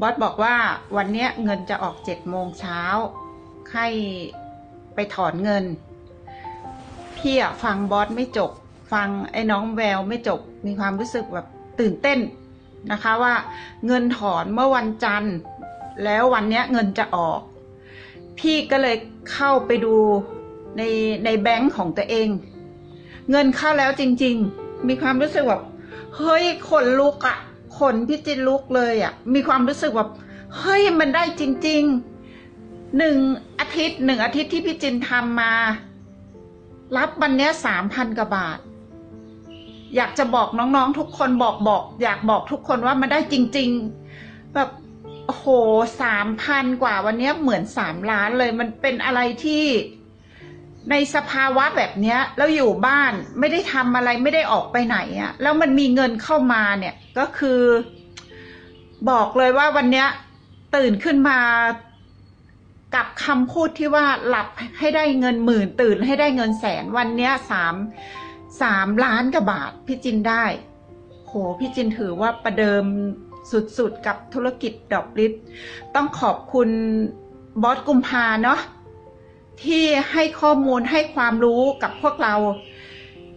บอสบอกว่าวันนี้เงินจะออกเจ็ดโมงเช้าให้ไปถอนเงิน พี่อะฟังบอสไม่จบ ฟังไอ้น้องแววไม่จบ มีความรู้สึกแบบตื่นเต้นนะคะว่าเงินถอนเมื่อวันจันทร์ แล้ววันนี้เงินจะออก พี่ก็เลยเข้าไปดูในในแบงค์ของตัวเอง เงินเข้าแล้วจริง ๆ มีความรู้สึกแบบเฮ้ยขนลุกอะ ขนพี่จินลุกเลยอะมีความรู้สึกแบบเฮ้ยมันได้จริงๆหนึ่งอาทิตย์หนึ่งอาทิตย์ที่พี่จินทำมา รับวันเนี้ยสามพันกว่าบาท อยากจะบอกน้องๆทุกคนบอกบอก อยากบอกทุกคนว่ามันได้จริง ๆ แบบโอ้โหสามพันกว่าวันนี้เหมือนสามล้านเลย มันเป็นอะไรที่ ในสภาวะแบบเนี้ยแล้วอยู่บ้านไม่ได้ทำอะไรไม่ได้ออกไปไหนอะแล้วมันมีเงินเข้ามาเนี่ยก็คือ บอกเลยว่าวันเนี้ยตื่นขึ้นมากับคำพูดที่ว่าหลับให้ได้เงินหมื่น ตื่นให้ได้เงินแสนวันเนี้ยสามสามล้านกว่าบาทพี่จินได้ โหพี่จินถือว่าประเดิมสุดๆกับธุรกิจดอกลิศต้องขอบคุณบอสกุมภาเนาะ ที่ให้ข้อมูลให้ความรู้กับพวกเรา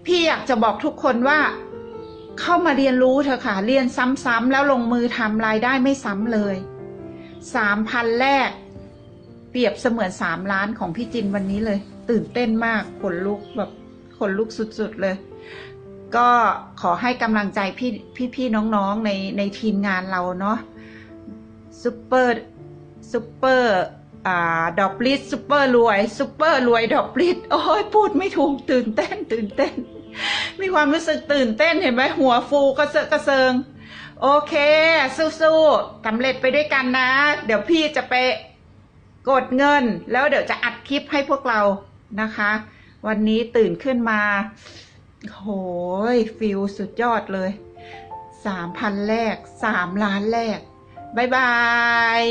พี่อยากจะบอกทุกคนว่า เข้ามาเรียนรู้เถอะค่ะ เรียนซ้ำๆแล้วลงมือทำรายได้ไม่ซ้ำเลยสามพันแรก เปรียบเสมือนสามล้านของพี่จินวันนี้เลย ตื่นเต้นมากขนลุกแบบขนลุกสุดๆเลย ก็ขอให้กำลังใจพี่พี่ๆน้องๆในในทีมงานเราเนาะซุปเปอร์ซุปเปอร์ อดอกลิสซุปเปอร์รวยซุปเปอร์รวยดอกลิสโอ้ยพูดไม่ถูกตื่นเต้น ตื่นเต้น มีความรู้สึกตื่นเต้นเห็นไหมหัวฟูกระเซาะกระเซิง โอเค สู้ๆสำเร็จไปด้วยกันนะ เดี๋ยวพี่จะไปกดเงิน แล้วเดี๋ยวจะอัดคลิปให้พวกเรานะคะ วันนี้ตื่นขึ้นมาโหยฟิลสุดยอดเลยสามพันแรกสามล้านแรกบ๊ายบาย